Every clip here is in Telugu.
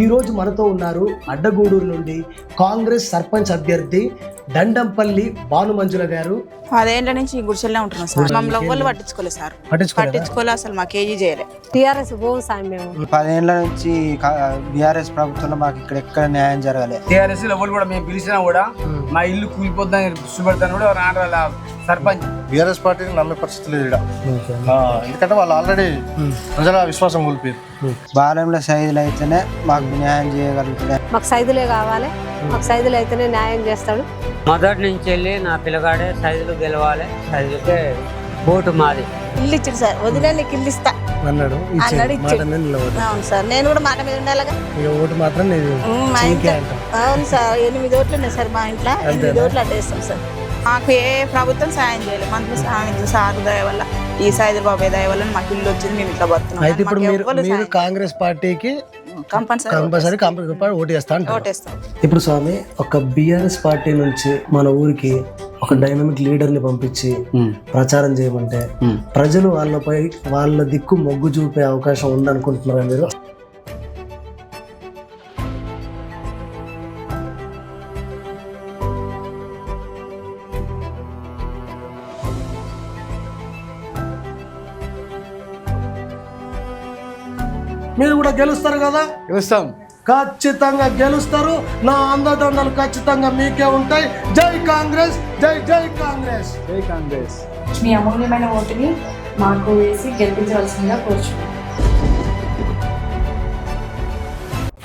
ఈ రోజు మనతో ఉన్నారు అడ్డగూడూరు నుండి కాంగ్రెస్ సర్పంచ్ అభ్యర్థి దండంపల్లి భానుమంజుల గారు. పదేళ్ళ నుంచి ఈ గుడిసెల్నే ఉంటున్నాం సార్. మమ్మల్ని ఎవ్వరు పట్టించుకోలేదు సార్. పట్టించుకోలేదా? పట్టించుకోలే అసలు మా కేజీ చేయలే. టిఆర్ఎస్ పోం సాయం మేము. పదేళ్ళ నుంచి బీఆర్ఎస్ ప్రభుత్వంలో మాకు ఇక్కడ ఎక్కడ న్యాయం జరగలే. టీఆర్ఎస్ ఎవరు కూడా మేము పిలిచినా కూడా మా ఇల్లు కూలిపోద్దని చూపెడతాను కూడా రానరాల సర్పంచ్. బీఆర్ఎస్ పార్టీని నమ్మే పరిస్థితి లేదు. ఆ, ఎందుకంటే వాళ్ళు ఆల్రెడీ ప్రజల విశ్వాసం కోల్పోయారు. బాలంలో సైజులు అయితేనే మాకు న్యాయం చేయగలుగుతాడు మాకు సైదులే కావాలి. మాకు సైదులు అయితేనే న్యాయం చేస్తాడు. మొదటి నుంచి వెళ్ళి నా పిల్లగాడే సైజులు గెలవాలి. సైజుకే ఓటు మాది. ఇల్లు ఇచ్చాడు సార్. వదిలే నీకు ఇల్లు ఇస్తా. అన్నాడు. అన్నాడు ఇచ్చాడు. అవును సార్. నేను కూడా మాట మీద ఉండాలిగా. ఇక ఓటు మాత్రం మా ఇంట్లో. అవును సార్. ఎనిమిది ఓట్లు ఉన్నాయి సార్ మా ఇంట్లో. ఎనిమిది ఓట్లు అడ్డేస్తాం సార్. మాకు ఏ ప్రభుత్వం సాయం చేయలేదు. మంత్రి సాయం సార్ దయ వల్ల ఈ సైదు బాబాయ్ దయ వల్ల మాకు ఇల్లు వచ్చింది మేము ఇట్లా బతున్నాం అయితే ఇప్పుడు మాకు మీరు ఎవ్వరు మీరు సాయం కాంగ్రెస్ పార్టీకి కంపల్సరీ కంపల్సరీ ఓటు ఇప్పుడు స్వామి ఒక బిఆర్ఎస్ పార్టీ నుంచి మన ఊరికి ఒక డైనమిక్ లీడర్ని పంపించి ప్రచారం చేయమంటే ప్రజలు వాళ్ళపై వాళ్ళ దిక్కు మొగ్గు చూపే అవకాశం ఉందనుకుంటున్నారా మీరు? మీరు కూడా గెలుస్తారు కదా? చూస్తాం ఖచ్చితంగా గెలుస్తారు. నా అందదండలు ఖచ్చితంగా మీకే ఉంటాయి. జై కాంగ్రెస్ జై జై కాంగ్రెస్. మీ అమూల్యమైన ఓటుని మాకు వేసి గెలిపించవలసిందిగా కోరుచున్నాం.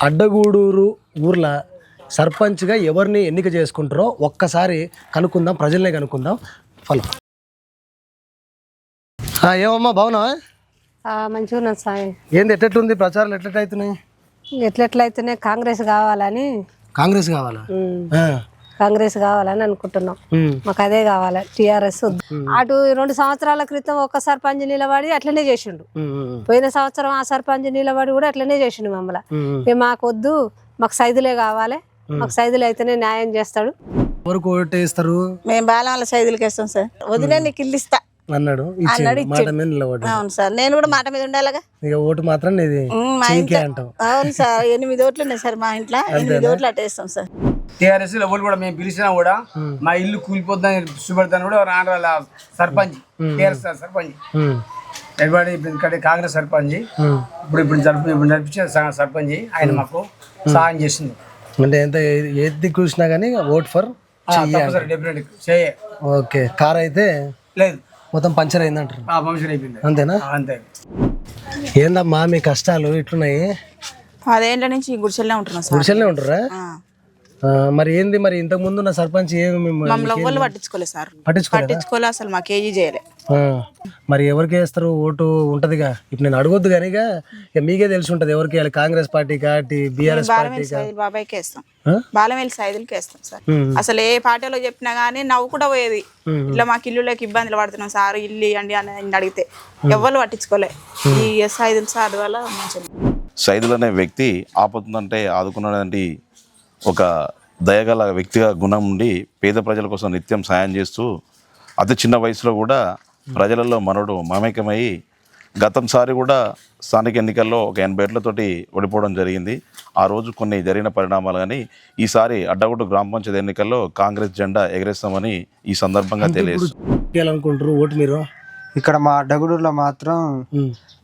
అడ్డగూడూరు ఊర్ల సర్పంచ్గా ఎవరిని ఎన్నిక చేసుకుంటారో ఒక్కసారి కనుక్కుందాం ప్రజల్నే కనుక్కుందాం. ఫలో. ఆ, ఏమమ్మా బాగున్నావా? మంచిగా ఉన్నది సాయం. ఏంది ఎట్టెట్లుంది ప్రచారాలు ఎట్లయితున్నాయి ఎట్లెట్లయితేనే కాంగ్రెస్ కావాలని. కాంగ్రెస్ కావాలా? కాంగ్రెస్ కావాలని అనుకుంటున్నాం. మాకు అదే కావాలి టిఆర్ఎస్ అటు రెండు సంవత్సరాల క్రితం ఒక సర్పంచ్ నిలబడి అట్లనే చేసిండు. పోయిన సంవత్సరం ఆ సర్పంచ్ నిలబడి కూడా అట్లనే చేసిండు మమ్మల్ని. మాకు వద్దు మాకు సైదులే కావాలి. మాకు సైదులు అయితేనే న్యాయం చేస్తాడు. ఎవరికి ఓటేస్తారు మేము బాలం వాళ్ళ సైదులకి వేస్తాం సార్. వదిలే నీకు ఇల్లు ఇస్తా అన్నాడు మాట మీద నిలబడ్డాడు. అవును సార్. నేను కూడా మాట మీద ఉండాలిగా? ఇక ఓటు మాత్రం ఉమ్, మా ఇంట్లో అవును సార్. ఎనిమిది ఓట్లు ఉన్నాయి సార్ మా ఇంట్లో. ఎనిమిది ఓట్లు అట్టేస్తాం సార్. టీఆర్ఎస్ ఎవరు కూడా మేము పిలిచినా కూడా మా ఇల్లు కూలిపోద్దని చూపెడతాను కూడా రానరాల సర్పంచ్ టీఆర్ఎస్ సర్పంచ్. ఇప్పుడు ఇక్కడ కాంగ్రెస్ సర్పంచ్. ఇప్పుడు ఇప్పుడు జరుపు ఇప్పుడు నడిపించిన స- సర్పంచ్ ఆయన మాకు సహాయం చేసింది అంటే ఎంత ఏ- ఏది చూసినా కానీ ఓట్ ఫర్ తప్పనిసరి డెఫినెట్ చేయ ఓకే. కార్ అయితే లేదు. మొత్తం పంచర్ అయిందంటారు. వంశం అయిపోయింది. అంతేనా? అంతే. ఏందమ్మా మీ కష్టాలు ఇట్లున్నాయి? పదేళ్ళ నుంచి ఈ గుడిసెల్నే ఉంటున్నాం సార్. గుడిసెల్నే ఉంటారా మరి ఏంది మరి ఇంతకు ముందు నా సర్పంచ్ ఏమి మిమ్మల్ని- మమ్మల్ని ఎవ్వరు పట్టించుకోలేదు సార్. పట్టించుకోలేదా? పట్టించుకోలే అసలు మా కేజీ చేయలే. మరి ఎవరికి వేస్తారు ఓటు ఉంటదిగా? ఇప్పుడు నేను అడగొద్దు కానీ ఇక మీకే తెలిసి ఉంటది ఎవరికి వేయాలి కాంగ్రెస్ పార్టీకా బీఆర్ఎస్ బాలమేలి పార్టీకా సైదులు బాబాయ్కి వేస్తాం? బాలమేలి సైదులకి వేస్తాం సార్. అసలు ఏ పార్టీలో చెప్పినా గానీ నవ్వు కూడా పోయేది ఇట్లా మాకు ఇల్లులోకి ఇబ్బందులు పడుతున్నాం సార్ ఇల్లు ఇవ్వండి అని అడిగితే ఎవ్వరు పట్టించుకోలే. ఈ సైదులు సార్ వల్ల మంచిగా సైదుల్ అనే వ్యక్తి ఆపతుందంటే ఆదుకున్నటువంటి ఒక దయగల వ్యక్తిగా గుణం ఉండి పేద ప్రజల కోసం నిత్యం సాయం చేస్తూ అతి చిన్న వయసులో కూడా ప్రజలలో మనోడు మమేకమై గతంసారి కూడా స్థానిక ఎన్నికల్లో ఒక ఎనభై ఏళ్ళతోటి ఓడిపోవడం జరిగింది. ఆ రోజు కొన్ని జరిగిన పరిణామాలు కానీ ఈసారి అడ్డగొట్టు గ్రామ పంచాయతీ ఎన్నికల్లో కాంగ్రెస్ జెండా ఎగరేస్తామని ఈ సందర్భంగా తెలియదు వేయాలనుకుంటారు ఓటు మీరు? ఇక్కడ మా అడ్డగూడూరులో మాత్రం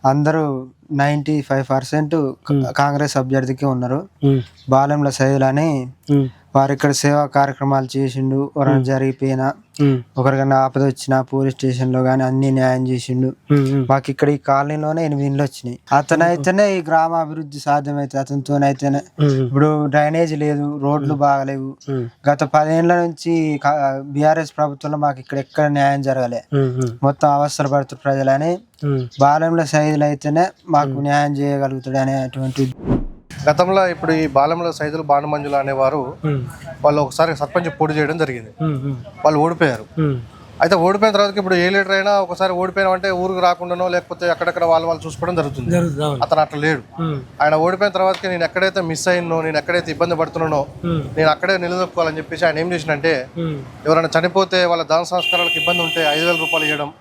అందరూ నైంటీ ఫైవ్ పర్సెంట్ కాంగ్రెస్ అభ్యర్థికి ఉన్నారు. బాలంల సైదులు అని వారు ఇక్కడ సేవా కార్యక్రమాలు చేసిండు ఎవరైనా జరిగిపోయినా ఉమ్, ఒకరికైనా ఆపద వచ్చినా పోలీస్ స్టేషన్లో కానీ అన్ని న్యాయం చేసిండు. మాకు ఇక్కడ ఈ కాలనీలోనే ఎనిమిది ఇండ్లు వచ్చినాయి. అతనైతేనే ఈ గ్రామ అభివృద్ధి సాధ్యమైతే అతనితోనైతేనే. ఇప్పుడు డ్రైనేజ్ లేదు రోడ్లు బాగలేవు. గత పదేళ్ళ నుంచి బీఆర్ఎస్ ప్రభుత్వంలో మాకు ఇక్కడ ఎక్కడ న్యాయం జరగలే. మొత్తం అవసరపడుతున్న ప్రజలని. బాలంలో సైజులు అయితేనే మాకు న్యాయం చేయగలుగుతాడు అనేటువంటి గతంలో ఇప్పుడు ఈ బాలంలో సైదులు బాణమంజులు అనేవారు వాళ్ళు ఒకసారి సర్పంచ్ పోటీ చేయడం జరిగింది. వాళ్ళు ఓడిపోయారు. అయితే ఓడిపోయిన తర్వాత ఇప్పుడు ఏ లీడర్ అయినా ఒకసారి ఓడిపోయినా అంటే ఊరికి రాకుండానో లేకపోతే అక్కడక్కడ వాళ్ళు వాళ్ళు చూసుకోవడం జరుగుతుంది. అతను అట్లా లేడు. ఆయన ఓడిపోయిన తర్వాత నేను ఎక్కడైతే మిస్ అయినో నేను ఎక్కడైతే ఇబ్బంది పడుతున్నానో నేను అక్కడే నిలదొక్కోవాలని చెప్పేసి ఆయన ఏం చేసినంటే ఎవరైనా చనిపోతే వాళ్ళ దాన సంస్కారాలకు ఇబ్బంది ఉంటే ఐదు వేల రూపాయలు ఇవ్వడం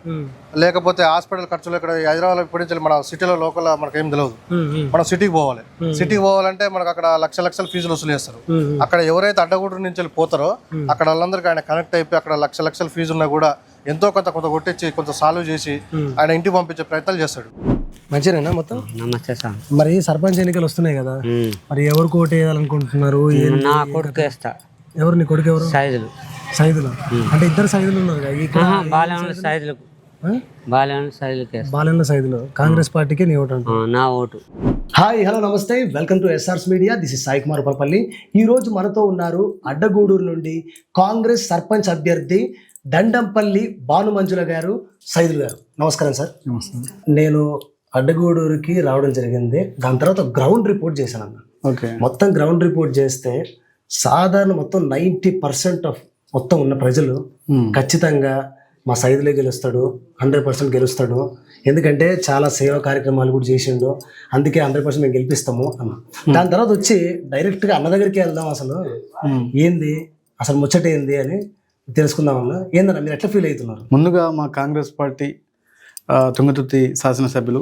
లేకపోతే హాస్పిటల్ ఖర్చులు ఇక్కడ హైదరాబాద్ నుంచి మన సిటీలో లోకల్ మనకు ఏం తెలియదు మనం సిటీకి పోవాలి. సిటీకి పోవాలంటే మనకు అక్కడ లక్ష లక్షల ఫీజులు వసూలు చేస్తారు. అక్కడ ఎవరైతే అడ్డగూడు నుంచి పోతారో అక్కడ వాళ్ళందరికీ ఆయన కనెక్ట్ అయిపోయి అక్కడ లక్ష లక్షల ఫీజు ఉన్నా కూడా ఎంతో కొంత కొంత కొట్టించి కొంత సాల్వ్ చేసి ఆయన ఇంటికి పంపించే ప్రయత్నాలు చేస్తాడు. మంచిదేనా మొత్తం? నమస్తే సార్ మరి సర్పంచ్ ఎన్నికలు వస్తున్నాయి కదా మరి ఎవరు కోట వేయాలనుకుంటున్నారు నా కొడుకు వేస్తా. ఎవరు నీ కొడుకు ఎవరు? సైజులు సైదులు? అంటే ఇద్దరు సైదులు ఉన్నారు కదా ఇక్కడ ఉన్న సైజులకు ఉన్న సైజులకు బాలన్న సైదులు. కాంగ్రెస్ పార్టీకి నీ ఓటు నా ఓటు. హాయ్ హలో నమస్తే. Welcome to SRS media. This is Sai Kumar Palpalli ఈ రోజు మనతో ఉన్నారు అడ్డగూడూరు నుండి కాంగ్రెస్ సర్పంచ్ అభ్యర్థి దండంపల్లి భానుమంజుల గారు సైదులు గారు. నమస్కారం సార్. నేను అడ్డగూడూరుకి రావడం జరిగింది. దాని తర్వాత గ్రౌండ్ రిపోర్ట్ చేశాను అన్న. ఓకే. మొత్తం గ్రౌండ్ రిపోర్ట్ చేస్తే సాధారణ మొత్తం నైంటీ పర్సెంట్ ఆఫ్ మొత్తం ఉన్న ప్రజలు ఖచ్చితంగా మా సైదులే గెలుస్తాడు హండ్రెడ్ పర్సెంట్ గెలుస్తాడు. ఎందుకంటే చాలా సేవా కార్యక్రమాలు కూడా చేసిండు. అందుకే హండ్రెడ్ పర్సెంట్ మేము గెలిపిస్తాము అన్న. దాని తర్వాత వచ్చి డైరెక్ట్గా అన్న దగ్గరికి వెళ్దాం అసలు. ఏంది? అసలు ముచ్చట ఏంది అని తెలుసుకుందాం వల్ల ఏందన్నా మీరు ఎట్లా ఫీల్ అవుతున్నారు? ముందుగా మా కాంగ్రెస్ పార్టీ తుంగతుర్తి శాసనసభ్యులు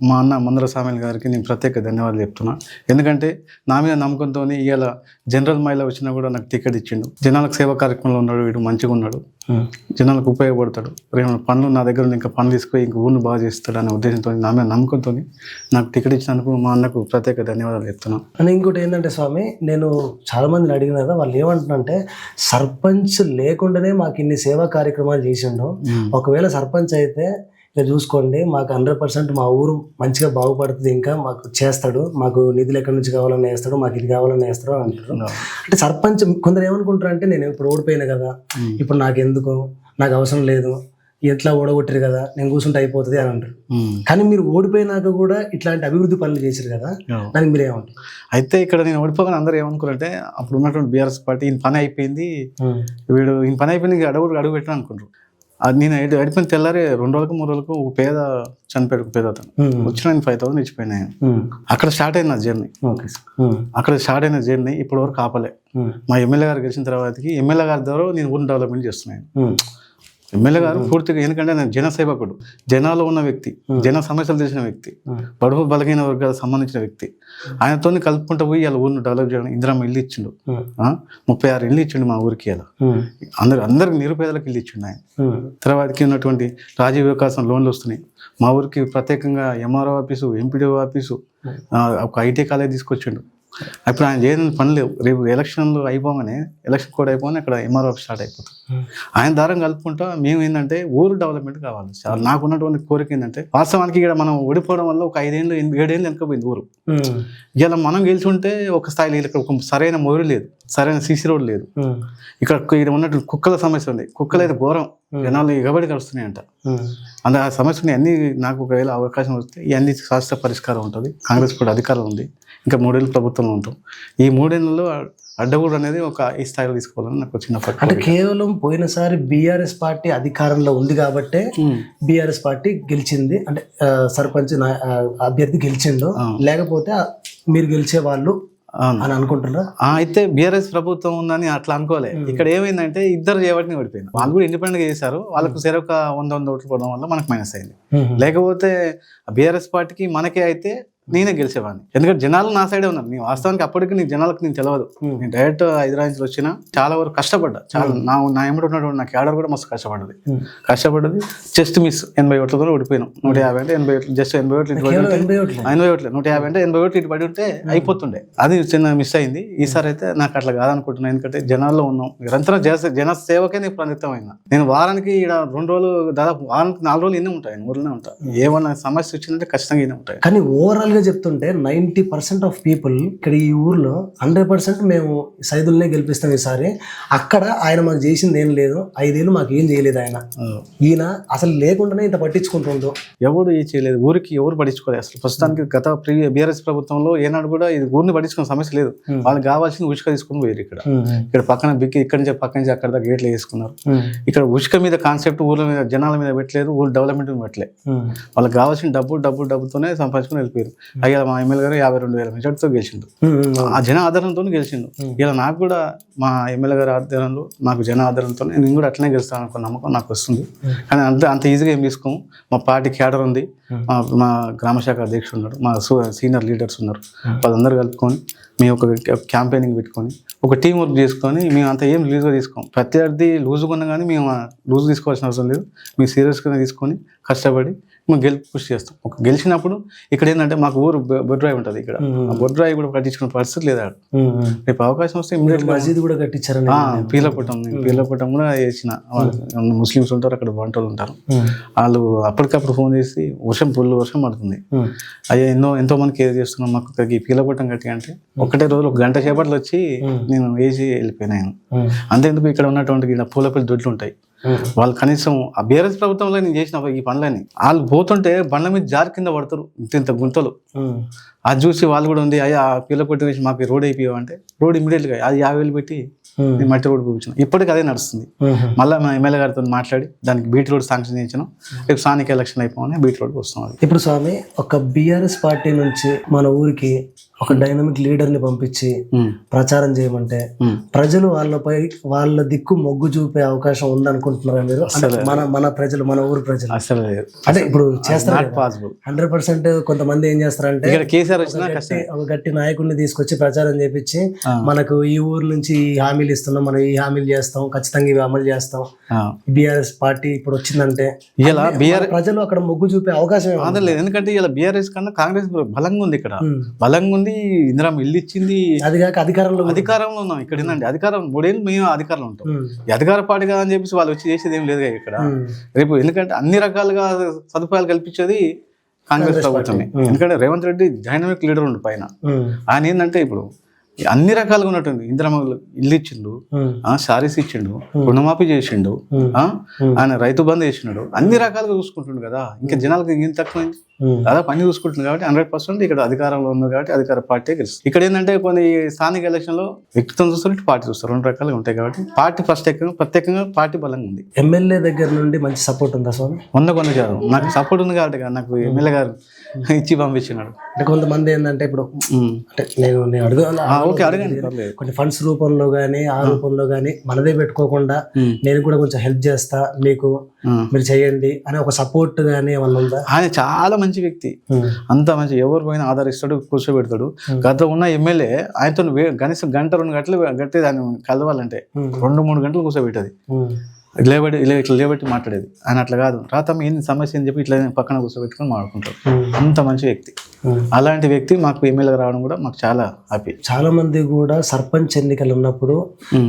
మా అన్న మందర సామెల్ గారికి నేను ప్రత్యేక ధన్యవాదాలు చెప్తున్నా. ఎందుకంటే నా మీద నమ్మకంతో ఇవాళ జనరల్ మహిళ వచ్చినా కూడా నాకు టికెట్ ఇచ్చిండు. జనాలకు సేవా కార్యక్రమంలో ఉన్నాడు వీడు మంచిగా ఉన్నాడు. జనాలకు ఉపయోగపడతాడు. రేపు పనులు నా దగ్గర ఇంకా పనులు తీసుకుపోయి ఇంక ఊరిని బాగా చేస్తాడు అనే ఉద్దేశంతో నా మీద నమ్మకంతో నాకు టికెట్ ఇచ్చినందుకు మా అన్నకు ప్రత్యేక ధన్యవాదాలు చెప్తున్నాను అని ఇంకోటి ఏంటంటే స్వామి నేను చాలా మందిని అడిగిన కదా వాళ్ళు ఏమంటున్నారంటే సర్పంచ్ లేకుండానే మాకు ఇన్ని సేవా కార్యక్రమాలు చేసిండు. ఒకవేళ సర్పంచ్ అయితే ఇక చూసుకోండి. మాకు హండ్రెడ్ పర్సెంట్ మా ఊరు మంచిగా బాగుపడుతుంది ఇంకా. మాకు చేస్తాడు. మాకు నిధులు ఎక్కడి నుంచి కావాలని వేస్తాడు. మాకు ఇది కావాలని వేస్తాడు అని అంటారు. అంటే సర్పంచ్ కొందరు ఏమనుకుంటారు అంటే నేను ఇప్పుడు ఓడిపోయినా కదా. ఇప్పుడు నాకు ఎందుకు నాకు అవసరం లేదు. ఎట్లా ఓడగొట్టారు కదా? నేను కూర్చుంటే అయిపోతుంది అని అంటారు. కానీ మీరు ఓడిపోయినాక కూడా ఇట్లాంటి అభివృద్ధి పనులు చేశారు కదా. దానికి మీరు ఏమంటారు? అయితే ఇక్కడ నేను ఓడిపోగానే అందరూ ఏమనుకున్నారంటే అప్పుడు ఉన్నటువంటి బీఆర్ఎస్ పార్టీ ఈయన పని అయిపోయింది. వీడు ఈయన పని అయిపోయింది అడుగు అడుగు పెట్టాను అనుకుంటారు. అది నేను ఎడి- అడిపోయిన తెల్లారి రెండు రోజులకు మూడు రోజులకు ఒక పేద చనిపోయాడు ఒక పేద అతను. వచ్చిన నేను ఫైవ్ థౌసండ్ ఇచ్చిపోయినాయి అక్కడ స్టార్ట్ అయింది నా జర్నీ అక్కడ స్టార్ట్ అయిన జర్నీ ఇప్పటి వరకు ఆపలే మా ఎమ్మెల్యే గారు గెలిచిన తర్వాతకి ఎమ్మెల్యే గారి ద్వారా నేను ఊరిని డెవలప్మెంట్ చేస్తున్నాను. ఎమ్మెల్యే గారు పూర్తిగా ఎందుకంటే నేను జనసేవకుడు జనాల్లో ఉన్న వ్యక్తి జన సమస్యలు తెలిసిన వ్యక్తి బడుగు బలహీన వర్గాలకు సంబంధించిన వ్యక్తి. ఆయనతో కలుపుకుంటూ పోయి వాళ్ళ ఊరిని డెవలప్ చేయడం ఇందిరమ్మ ఇల్లు ఇచ్చిండు? ముప్పై ఆరు ఇల్లు ఇచ్చిండు మా ఊరికి అలా అందరు అందరికి నిరుపేదలకు ఇల్లు ఇచ్చిండు ఆయన. తర్వాతకి ఉన్నటువంటి రాజీవ్ వికాసం లోన్లు వస్తున్నాయి. మా ఊరికి ప్రత్యేకంగా ఎంఆర్ఓ ఆఫీసు ఎంపీడీఓ ఆఫీసు ఒక ఐటీ కాలేజ్ తీసుకొచ్చిండు. అప్పుడు ఆయన చేయని పని లేవు. రేపు ఎలక్షన్లు అయిపోగానే ఎలక్షన్ కోడ్ అయిపోగానే అక్కడ ఎంఆర్ఓ స్టార్ట్ అయిపోతుంది. ఆయన దారం కలుపుకుంటా మేము ఏంటంటే ఊరు డెవలప్మెంట్ కావాలి. చాలా నాకు ఉన్నటువంటి కోరిక ఏంటంటే వాస్తవానికి ఇక్కడ మనం ఓడిపోవడం వల్ల ఒక ఐదేళ్ళు ఎనిమిది- ఏడేళ్ళు వెనకపోయింది ఊరు. ఇలా మనం గెలిచి ఉంటే ఒక స్థాయిలో ఇక్కడ ఒక సరైన మొదలు లేదు. సరైన సీసీ రోడ్ లేదు. ఇక్కడ ఇక్కడ ఉన్నటువంటి కుక్కల సమస్య ఉంది. కుక్కలు అయితే ఘోరం. జనాలు ఎగబడి కలుస్తున్నాయంట అందులో ఆ సమస్యని అన్ని నాకు ఒకవేళ అవకాశం వస్తే ఇవన్నీ శాస్త్ర పరిష్కారం ఉంటుంది. కాంగ్రెస్ కూడా అధికారం ఉంది. ఇంకా మూడేళ్ళు ప్రభుత్వంలో ఉంటాం. ఈ మూడేళ్ళలో అడ్డగూడు అనేది ఒక ఈ స్థాయిలో తీసుకోవాలని నాకు పట్టు అంటే కేవలం పోయినసారి బీఆర్ఎస్ పార్టీ అధికారంలో ఉంది కాబట్టే బీఆర్ఎస్ పార్టీ గెలిచింది. అంటే సర్పంచ్ అభ్యర్థి గెలిచిండు. లేకపోతే మీరు గెలిచే వాళ్ళు. అని అనుకుంటున్నారా? అయితే బీఆర్ఎస్ ప్రభుత్వం ఉందని అట్లా అనుకోలే. ఇక్కడ ఏమైందంటే ఇద్దరు చేయబట్టి ఓడిపోయింది వాళ్ళు కూడా ఇండిపెండెంట్గా చేశారు. వాళ్ళకు సరే ఒక వంద వంద ఓట్లు పడడం వల్ల మనకు మైనస్ అయింది. లేకపోతే బీఆర్ఎస్ పార్టీకి మనకే అయితే నేనే గెలిచేవాడిని. ఎందుకంటే జనాలు నా సైడే ఉన్నారు. నేను వాస్తవానికి అప్పటికి నీకు జనాలకు నేను తెలియదు నేను డైరెక్ట్ హైదరాబాద్ నుంచి వచ్చిన చాలా వరకు కష్టపడ్డా. చాలా నా నా ఎమ్మడి ఉన్నటువంటి నా క్యాడర్ కూడా మస్తు కష్టపడ్డది. కష్టపడ్డది జస్ట్ మిస్ ఎనభై ఓట్లతో ఓడిపోయినాం. నూట యాభై అంటే ఎనభై ఓట్లు జస్ట్ ఎనభై ఓట్లు ఇటు ఎనభై ఓట్లే. నూట యాభై అంటే ఎనభై ఓట్లు ఇటు పడి ఉంటే అయిపోతుండే. అది చిన్న మిస్ అయింది. ఈసారి అయితే నాకు అట్లా కాదనుకుంటున్నాను ఎందుకంటే జనాల్లో ఉన్నాం. నిరంతరం జన జన సేవకే నేను ప్రనిత్తమైనా నేను వారానికి ఇక్కడ రెండు రోజులు దాదాపు వారానికి నాలుగు రోజులు ఇన్నే ఉంటాయి ఊర్లోనే ఉంటాయి ఏమన్నా సమస్య వచ్చిందంటే ఖచ్చితంగా ఇన్నే ఉంటాయి కానీ ఓవరాల్ గా చెప్తుంటే నైంటీ పర్సెంట్ ఆఫ్ పీపుల్ ఇక్కడ ఈ ఊర్లో హండ్రెడ్ పర్సెంట్ మేము సైదుల్నే గెలిపిస్తాం ఈసారి. అక్కడ ఆయన మాకు చేసింది ఏం లేదు. ఐదేళ్ళు మాకు ఏం చేయలేదు ఆయన. ఈయన అసలు లేకుండానే ఇంత పట్టించుకుంటుండ్రు. ఎవరు ఏ చేయలేదు. ఊరికి ఎవరు పట్టించుకోలేదు అసలు. ప్రస్తుతానికి గత బీఆర్ఎస్ ప్రభుత్వంలో ఏనాడు కూడా ఇది ఊరిని పట్టించుకునే సమస్య లేదు. వాళ్ళకి కావాల్సిన ఉచిక తీసుకుని పోయారు ఇక్కడ. ఇక్కడ పక్కన బిక్కి ఇక్కడ నుంచి పక్క నుంచి అక్కడ దాకా గేట్లు వేసుకున్నారు. ఇక్కడ ఉచిక మీద కాన్సెప్ట్ ఊర్ల మీద జనాల మీద పెట్టలేదు. ఊరు డెవలప్మెంట్ మీద పెట్టలేదు వాళ్ళకి కావాల్సిన డబ్బు డబ్బు డబ్బుతోనే సంపాదించుకుని వెళ్ళిపోయారు. అయ్యా మా ఎమ్మెల్యే గారు యాభై రెండు వేల మెజార్టీతో గెలిచిండు. ఆ జన ఆధారంతో గెలిచిండు. ఇలా నాకు కూడా మా ఎమ్మెల్యే గారి ఆధారంలో నాకు జన ఆధారంతో నేను కూడా అట్లనే గెలుస్తాను అనుకున్న నమ్మకం నాకు వస్తుంది. కానీ అంత అంత ఈజీగా ఏం తీసుకోము. మా పార్టీ క్యాడర్ ఉంది. మా మా గ్రామ శాఖ అధ్యక్షుడు ఉన్నాడు. మా సీనియర్ లీడర్స్ ఉన్నారు. వాళ్ళందరూ కలుపుకొని మేము ఒక క్యాంపెయినింగ్ పెట్టుకొని ఒక టీం వర్క్ చేసుకొని మేము అంత ఏం లూజ్గా తీసుకోం ప్రత్యర్థి లూజ్గా ఉన్నా కానీ మేము లూజ్ తీసుకోవాల్సిన అవసరం లేదు. మేము సీరియస్గానే తీసుకొని కష్టపడి మేము గెలుపు కృషి చేస్తాం. ఒక గెలిచినప్పుడు ఇక్కడ ఏంటంటే మాకు ఊరు బొడ్రాయి ఉంటుంది ఇక్కడ. ఆ బొడ్రాయి కూడా పట్టించుకునే పరిస్థితి లేదు రేపు అవకాశం వస్తే మసీద్ కూడా కట్టించారని పీలపుటం పీలపుటం కూడా వేసిన ముస్లిమ్స్ ఉంటారు అక్కడ వంటలు ఉంటారు. వాళ్ళు అప్పటికప్పుడు ఫోన్ చేసి వర్షం పుల్లు వర్షం పడుతుంది. అయ్యా ఎన్నో ఎంతో మంది కేర్ చేస్తున్నాం మాకు ఈ పీలపుటం కట్టి అంటే ఒకటే రోజు ఒక గంట సేపట్లో వచ్చి నేను వేసి వెళ్ళిపోయినాను అంతేందుకు ఇక్కడ ఉన్నటువంటి ఇలా పూల పిల్ల దొడ్లు ఉంటాయి. వాళ్ళు కనీసం ఆ బీఆర్ఎస్ ప్రభుత్వంలో నేను చేసిన ఈ పనులని వాళ్ళు పోతుంటే బండ్ల మీద జారి కింద పడతారు. ఇంత ఇంత గుంతలు అది చూసి వాళ్ళు కూడా ఉంది అయ్యా పిల్ల కొట్టి వేసి మాకు రోడ్ అయిపోయావు అంటే రోడ్ ఇమీడియట్గా అది యాభై వేలు పెట్టి నేను మట్టి రోడ్ చూపించిన ఇప్పటికి అదే నడుస్తుంది. మళ్ళీ మా ఎమ్మెల్యే గారితో మాట్లాడి దానికి బీట్ రోడ్ శాంక్షన్ చేయించాను. రేపు స్థానిక ఎలక్షన్ అయిపోగానే బీట్ రోడ్ వస్తాం అది ఇప్పుడు స్వామి ఒక బిఆర్ఎస్ పార్టీ నుంచి మన ఊరికి ఒక డైనమిక్ లీడర్ని పంపించి. ప్రచారం చేయమంటే. ప్రజలు వాళ్ళపై వాళ్ళ దిక్కు మొగ్గు చూపే అవకాశం ఉందనుకుంటున్నారా మీరు మన మన ప్రజలు మన ఊరు ప్రజలు అసలు అంటే ఇప్పుడు చేస్తారు పాసిబుల్ హండ్రెడ్ పర్సెంట్ కొంతమంది ఏం చేస్తారంటే కేసీఆర్ ఒక గట్టి కష్టం ఒక గట్టి నాయకుడిని తీసుకొచ్చి ప్రచారం చేపించి. మనకు ఈ ఊరు నుంచి ఈ హామీలు ఇస్తున్నాం మనం ఈ హామీలు చేస్తాం ఖచ్చితంగా ఇవి అమలు చేస్తాం. బిఆర్ఎస్ పార్టీ ఇప్పుడు వచ్చిందంటే ఇలా అంటే బీఆర్ మన ప్రజలు అక్కడ మొగ్గు చూపే అవకాశం? లేదు ఎందుకంటే ఇలా బీఆర్ఎస్ కన్నా కాంగ్రెస్ బలంగా ఉంది ఇక్కడ. బలంగా ఉంది ఇందిరా ఇల్లు ఇచ్చింది. అది కాక అధికారంలో అధికారంలో ఉన్నాం ఇక్కడ ఏంటంటే అధికారం మూడేళ్ళు మేము అధికారంలో ఉంటాం. ఈ అధికార పార్టీ కదా అని చెప్పేసి వాళ్ళు వచ్చి చేసేది ఏం లేదు ఇక్కడ. రేపు ఎందుకంటే అన్ని రకాలుగా సదుపాయాలు కల్పించేది కాంగ్రెస్ ప్రభుత్వమే. ఉమ్. ఎందుకంటే రేవంత్ రెడ్డి డైనమిక్ లీడర్ ఉండు పైన. ఆయన ఏంటంటే ఇప్పుడు అన్ని రకాలుగా ఉన్నట్టుంది. ఇందిరమ్మ ఇల్లు ఇచ్చిండు శారీస్ ఇచ్చిండు రుణమాఫీ చేసిండు ఆ ఆయన రైతు బంధు చేసినాడు అన్ని రకాలుగా చూసుకుంటుండు కదా. ఇంకా జనాలకు ఏం తక్కువైంది. దాదాపు అన్ని చూసుకుంటుంది కాబట్టి హండ్రెడ్ పర్సెంట్ ఇక్కడ అధికారంలో ఉంది కాబట్టి అధికార పార్టీ గెలుస్తుంది. ఇక్కడ ఏంటంటే కొన్ని స్థానిక ఎలక్షన్లో వ్యక్తిత్వం చూస్తారు ఇటు పార్టీ చూస్తారు. రెండు రకాలుగా ఉంటాయి కాబట్టి పార్టీ ప్రత్యేకంగా ప్రత్యేకంగా పార్టీ బలంగా ఉంది. ఎమ్మెల్యే దగ్గర నుండి మంచి సపోర్ట్ ఉందా స్వామి? వంద కొంద. శాతం నాకు సపోర్ట్ ఉంది కాబట్టి కదా. నాకు ఎమ్మెల్యే గారు ఇచ్చి పంపించినాడు. అంటే కొంతమంది ఏంటంటే ఇప్పుడు. అంటే నేను నేను అడుగు ఓకే అడగండి. కొన్ని ఫండ్స్ రూపంలో కానీ ఆ రూపంలో కానీ మనదే పెట్టుకోకుండా. నేను కూడా కొంచెం హెల్ప్ చేస్తా మీకు. మీరు చేయండి అనే ఒక సపోర్ట్ కానీ ఏమన్నా ఉందా ఆయన చాలా మంచి వ్యక్తి. అంత మంచి ఎవరు పోయినా ఆదరిస్తాడు కూర్చోబెడతాడు గత ఉన్న ఎమ్మెల్యే ఆయనతో కనీసం గంట రెండు గంటలు గట్టి దాన్ని కలవాలంటే. రెండు మూడు గంటలు కూర్చోబెట్టేది. లేబట్టి ఇలా ఇట్లా లేబట్టి మాట్లాడేది ఆయన అట్లా కాదు రాతమ్మ ఏంది సమస్య అని చెప్పి ఇట్లా పక్కన కూర్చోబెట్టుకొని మాట్లాడుకుంటారు ఉమ్. అంత మంచి వ్యక్తి. అలాంటి వ్యక్తి మాకు ఎమ్మెల్యేగా రావడం కూడా మాకు చాలా హ్యాపీ చాలా మంది కూడా సర్పంచ్ ఎన్నికలు ఉన్నప్పుడు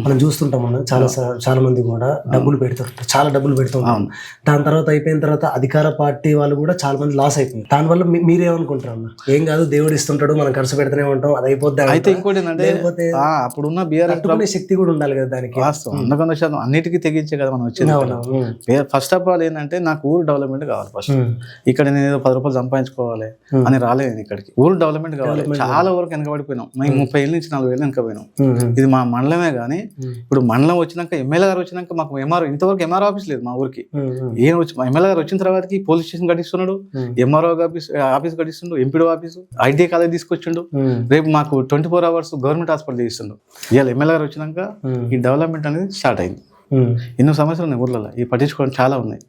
మనం చూస్తుంటాం మనం చాలా చాలా మంది కూడా డబ్బులు పెడుతుంటారు చాలా డబ్బులు పెడుతుంటాం దాని తర్వాత అయిపోయిన తర్వాత అధికార పార్టీ వాళ్ళు కూడా చాలా మంది లాస్ అయిపోయింది దానివల్ల మీరేమనుకుంటారు అన్న? ఏం కాదు దేవుడు ఇస్తుంటాడు మనం ఖర్చు పెడుతూనే ఉంటాం అది అయిపోద్ది అయితే? ఇంకోటి లేకపోతే అప్పుడున్న తట్టుకునే శక్తి కూడా ఉండాలి కదా దానికి. వాస్తవం. వంద శాతం అన్నిటికీ తెగించే కదా మనం వచ్చింది. ఫస్ట్ ఆఫ్ ఆల్ ఏంటంటే నాకు ఊరు డెవలప్మెంట్ కావాలి ఫస్ట్. ఇక్కడ నేను ఏదో పది రూపాయలు సంపాదించుకోవాలి అని రాలేదు నేను ఇక్కడికి. ఊరు డెవలప్మెంట్ కావాలి. చాలా వరకు వెనకబడిపోయినాం. మేము ముప్పై ఏళ్ళ నుంచి నలభై ఏళ్ళు వెనకపోయినాం. ఉమ్. ఇది మా మండలమే కానీ ఇప్పుడు మండలం వచ్చినాక ఎమ్మెల్యే గారు వచ్చినాక మాకు ఎంఆర్ ఇంతవరకు ఎంఆర్ ఆఫీస్ లేదు మా ఊరికి. ఏం వచ్చి ఎమ్మెల్యే గారు వచ్చిన తర్వాతకి పోలీస్ స్టేషన్ కట్టిస్తున్నాడు. ఎంఆర్ఓ ఆఫీస్ ఆఫీస్ కట్టిస్తుండు ఎంపీడో ఆఫీసు ఐటీఐ కాలేజ్ తీసుకొచ్చిండు. రేపు మాకు twenty four hours government hospital చేస్తుండు ఇవాళ ఎమ్మెల్యే గారు వచ్చినాక ఈ డెవలప్మెంట్ అనేది స్టార్ట్ అయింది. ఎన్నో సమస్యలు ఉన్నాయి ఊర్లలో. ఈ పట్టించుకోవడం చాలా ఉన్నాయి.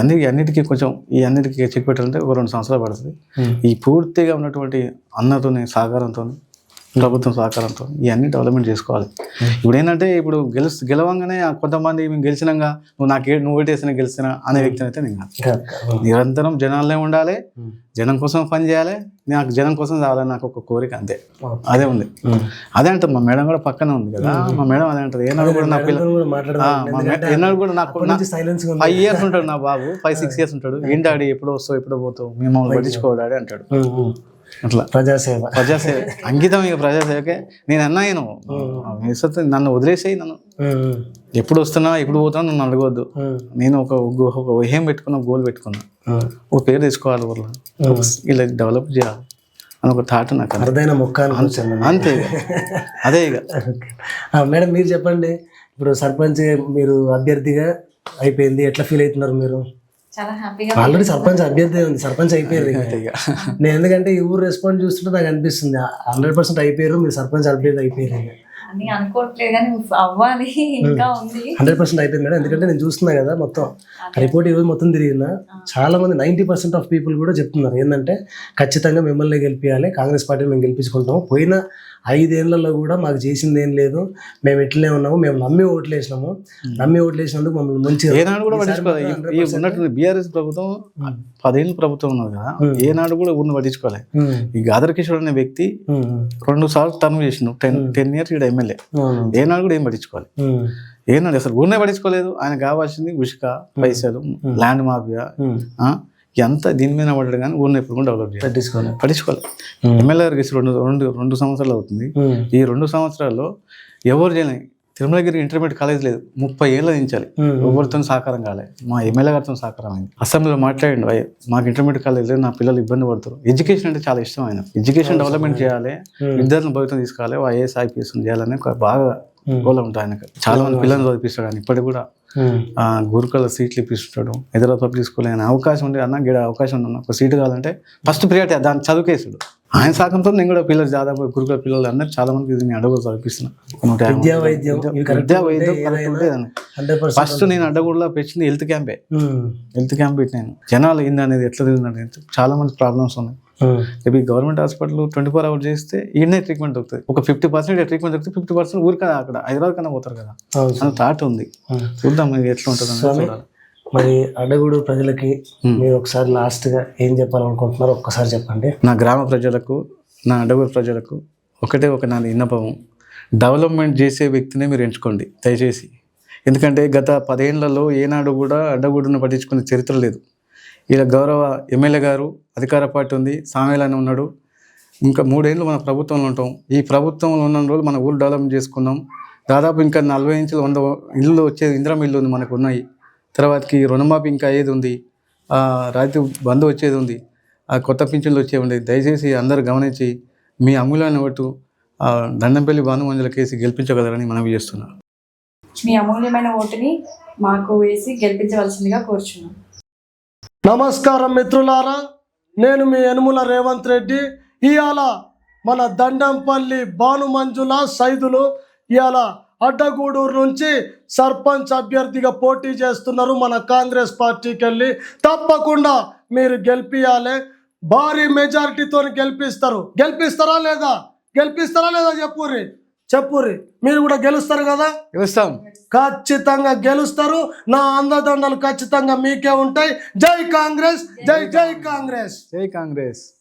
అన్ని అన్నిటికీ కొంచెం ఈ అన్నిటికీ చెక్ పెట్టాలంటే ఒక రెండు సంవత్సరాలు పడుతుంది. ఈ పూర్తిగా ఉన్నటువంటి అన్నతోని సహకారంతో ప్రభుత్వం సహకారంతో ఇవన్నీ డెవలప్మెంట్ చేసుకోవాలి. ఇప్పుడు ఏంటంటే ఇప్పుడు గెలు గెలవంగానే కొంతమంది మేము గెలిచినాక నువ్వు నాకు ఏ- నువ్వు ఓటేసిన గెలిచినా అనే వ్యక్తిని అయితే నేను కాదు. నిరంతరం జనాలనే ఉండాలి జనం కోసం పని చేయాలి నాకు జనం కోసం రావాలని నాకు ఒక కోరిక అంతే. అదే ఉంది. అదే అంటారు మా మేడం కూడా పక్కనే ఉంది కదా మా మేడం అదే అంటారు ఏనాడు కూడా నా పిల్ల అందరూ కూడా ఏనాడు నాకు. ఫైవ్ ఇయర్స్ ఉంటాడు నా బాబు ఫైవ్ సిక్స్ ఇయర్స్ ఉంటాడు. ఏం డాడీ ఎప్పుడు వస్తావు ఎప్పుడు పోతావు మేము మమ్మల్ని పట్టించుకో డాడీ అంటాడు. అట్లా. ప్రజాసేవ. ప్రజాసేవ. అంకితం ఇక ప్రజాసేవకే. నేను అన్నా నేను వేసొద్దు, నన్ను వదిలేసేయి నన్ను. ఎప్పుడు వస్తున్నా ఎప్పుడు పోతున్నా నన్ను అడగవద్దు నేను ఒక ఒక ఏం పెట్టుకున్నా గోల్ పెట్టుకున్నా. ఒక పేరు తెచ్చుకోవాలి ఊర్లో. ఇలా డెవలప్ చేయాలి. అని ఒక థాట్ నాకు. అరుదైన మొక్క అంతే. అదే ఇక. మేడం మీరు చెప్పండి. ఇప్పుడు సర్పంచ్ మీరు అభ్యర్థిగా అయిపోయింది. ఎట్లా ఫీల్ అవుతున్నారు మీరు? ఆల్రెడీ సర్పంచ్ అభ్యర్థి ఉంది సర్పంచ్ అయిపోయారు ఇక. నేను ఎందుకంటే ఈ ఊరు రెస్పాన్స్ చూస్తుంటే నాకు అనిపిస్తుంది హండ్రెడ్ పర్సెంట్ అయిపోయారు మీరు సర్పంచ్ అభ్యర్థి అయిపోయారు. అని అనుకోవట్లేదు కానీ అవ్వాలి ఇంకా ఉంది. హండ్రెడ్ పర్సెంట్ అయిపోయింది మేడం. ఎందుకంటే నేను చూస్తున్నా కదా మొత్తం. రిపోర్ట్ ఈరోజు మొత్తం తిరిగిన చాలా మంది నైంటీ పర్సెంట్ ఆఫ్ పీపుల్ కూడా చెప్తున్నారు. ఏంటంటే ఖచ్చితంగా మిమ్మల్ని గెలిపించాలి కాంగ్రెస్ పార్టీని మేము గెలిపించుకుంటాం పోయిన ఐదేళ్ళలో కూడా మాకు చేసింది ఏం లేదు. మేము ఇట్లనే ఉన్నాము. మేము నమ్మి ఓట్లు వేసినాము. నమ్మి ఓట్లు వేసినందుకు మమ్మల్ని ఉన్నట్టు బీఆర్ఎస్ ప్రభుత్వం పదేళ్ళు ప్రభుత్వం ఉన్నది కదా. ఏనాడు కూడా ఊరిని పట్టించుకోవాలి ఈ గాదర్ కిషోర్ అనే వ్యక్తి రెండు సార్లు టర్మ్ చేసిండు. టెన్ టెన్ ఇయర్స్ ఇక్కడ ఎమ్మెల్యే. ఏనాడు కూడా ఏం పట్టించుకోవాలి? ఏనాడు అసలు ఊరినే పట్టించుకోలేదు. ఆయన కావాల్సింది ఉష్క పైసలు ల్యాండ్ మాఫియా ఎంత దీని మీద పడ్డాడు కానీ ఊరిని ఎప్పుడు కూడా డెవలప్ చేయాలి. పట్టించుకోవాలి పట్టించుకోవాలి ఎమ్మెల్యే గారికి రెండు రెండు రెండు సంవత్సరాలు అవుతుంది. ఈ రెండు సంవత్సరాల్లో ఎవరు చేయలేదు తిరుమలగిరి ఇంటర్మీడియట్ కాలేజ్ లేదు. ముప్పై ఏళ్ళు దించాలి. ఎవరితో సహకారం కాలే. మా ఎమ్మెల్యే గారితో సహకారం అయింది. అసెంబ్లీలో మాట్లాడండి "అయ్య, మాకు ఇంటర్మీడియట్ కాలేజ్ లేదు నా పిల్లలు ఇబ్బంది పడతారు ఎడ్యుకేషన్ అంటే చాలా ఇష్టం ఆయన ఎడ్యుకేషన్ డెవలప్మెంట్ చేయాలి విద్యార్థులను భవితం తీసుకోవాలి ఐఏఎస్ ఐపీఎస్ చేయాలని ఒక బాగా గోల్ ఉంటుంది ఆయనకు. చాలా మంది పిల్లల్ని చదివిస్తాడు ఆయన ఇప్పటికి కూడా గురుకుల సీట్లు ఇప్పిస్తాడు హైదరాబాద్ పబ్లిక్ స్కూల్ ఆయన అవకాశం ఉంటే అన్న గిడ అవకాశం ఉంది అన్న, ఒక సీటు కావాలంటే ఫస్ట్ ప్రియారిటీ దాని చదువుకేసాడు. ఆయన సాకంతో నేను కూడా పిల్లలు దాదాపు గురుకుల పిల్లలు అందరూ చాలా మందికి ఇది నేను అడుగు చదివిస్తున్నా ఒక నూట యాభై విద్యా మంది. వైద్యం కరెక్ట్ దాన్ని. ఫస్ట్ నేను అడ్డగూడలో పెట్టింది హెల్త్ క్యాంపే. హెల్త్ క్యాంప్ పెట్టినాను జనాలు ఏంది అనేది ఎట్లా తిరిగింది చాలా మంది ప్రాబ్లమ్స్ ఉన్నాయి. రేపు government hospital twenty four hours చేస్తే ఈయనే ట్రీట్మెంట్ దొరుకుతుంది. ఒక ఫిఫ్టీ పర్సెంట్ ట్రీట్మెంట్ దొరుకుతుంది ఫిఫ్టీ పర్సెంట్ ఊరికే అక్కడ హైదరాబాద్ కన్నా పోతారు కదా. అని థాట్ ఉంది. చూద్దాం ఎట్లా ఉంటుంది మరి అడగుడు ప్రజలకి మీరు ఒకసారి లాస్ట్గా ఏం చెప్పాలనుకుంటున్నారో ఒక్కసారి చెప్పండి. నా గ్రామ ప్రజలకు నా అడవుల ప్రజలకు ఒకటే ఒక నా విన్నపం డెవలప్మెంట్ చేసే వ్యక్తినే మీరు ఎంచుకోండి దయచేసి. ఎందుకంటే గత పదేళ్ళలో ఏనాడు కూడా అడ్డగూడును పట్టించుకునే చరిత్ర లేదు. ఇలా గౌరవ ఎమ్మెల్యే గారు అధికార పార్టీ ఉంది సామేలానే ఉన్నాడు. ఇంకా మూడేళ్ళు మన ప్రభుత్వంలో ఉంటాం. ఈ ప్రభుత్వంలో ఉన్న రోజులు మన ఊరు డెవలప్ చేసుకున్నాం. దాదాపు ఇంకా నలభై ఇంచులు వంద ఇల్లు వచ్చేది ఇందిరం ఇల్లు ఉంది మనకు ఉన్నాయి. తర్వాతకి రుణమాఫీ ఇంకా అయ్యేది ఉంది? ఆ, రైతు బంధు వచ్చేది ఉంది. ఆ కొత్త పింఛన్లు వచ్చేవి ఉంది దయచేసి అందరూ గమనించి మీ అమూల్యమైన ఓటు ఆ, దండంపల్లి భానుమంజుల కేసి గెలిపించగలరని మనవి చేస్తున్నాను మీ అమూల్యమైన ఓటుని మాకు వేసి గెలిపించవలసిందిగా కోరుచున్నాం. నమస్కారం మిత్రులారా నేను మీ యనుముల రేవంత్ రెడ్డి. ఇవాళ మన దండంపల్లి భాను మంజుల సైదులు ఇవాళ అడ్డగూడూరు నుంచి సర్పంచ్ అభ్యర్థిగా పోటీ చేస్తున్నారు మన కాంగ్రెస్ పార్టీకి వెళ్ళి తప్పకుండా మీరు గెలిపియాలి. భారీ మెజారిటీతో గెలిపిస్తారు. గెలిపిస్తారా లేదా? గెలిపిస్తారా లేదా చెప్పుర్రి? చెప్పుర్రి. మీరు కూడా గెలుస్తారు కదా? గెలుస్తాం. ఖచ్చితంగా గెలుస్తారు. నా అందదండలు ఖచ్చితంగా మీకే ఉంటాయి. జై కాంగ్రెస్. జై జై కాంగ్రెస్. జై కాంగ్రెస్.